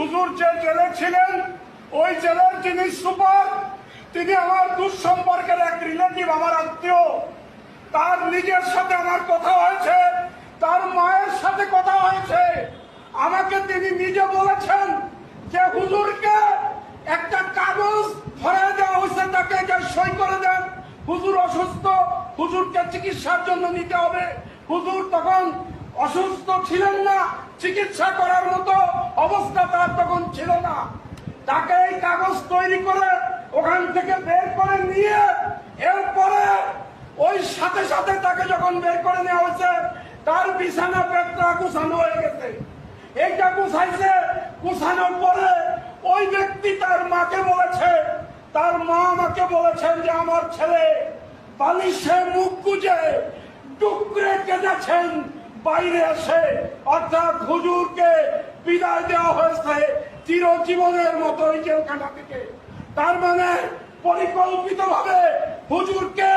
হুজুর যে জেলে ছিলেন, ওই জেলের যিনি সুপার, তিনি আমার দুঃসম্পর্কের এক রিলেটিভ আমার আত্মীয়। তার নিজের সাথে আমার কথা হয়েছে, তার মায়ের সাথে কথা হয়েছে। আমাকে তিনি নিজে বলেছেন যে, হুজুরকে একটা কাগজ ধরে দেওয়া হয়েছে, তাকে সই করে দেন। হুজুর অসুস্থ, হুজুরকে চিকিৎসার জন্য নিতে হবে। হুজুর তখন অসুস্থ ছিলেন না, চিকিৎসা করার মতো অবস্থা ছিল না। তাকে এই কাগজ তৈরি করে ওখান থেকে বের করে নিয়ে এরপরে ওই সাথে সাথে তাকে যখন বের করে নেওয়া হয়েছে, তার বিছানা পেটটা কুছানো হয়ে গেছে। এইটা কুছাইছে কুছানোর পরে ওই ব্যক্তি তার মাকে বলেছে, তার মা আমাকে বলেছেন যে আমার ছেলে বালিশে মুখ গুজে টুকরে কেটেছেন বাইরে এসে। অর্থাৎ হুজুরকে বিদায় দেওয়া হয়েছে। চিরজীবনের মতো ওই জেলখানা থেকে। তার মানে পরিকল্পিত ভাবে হুজুরকে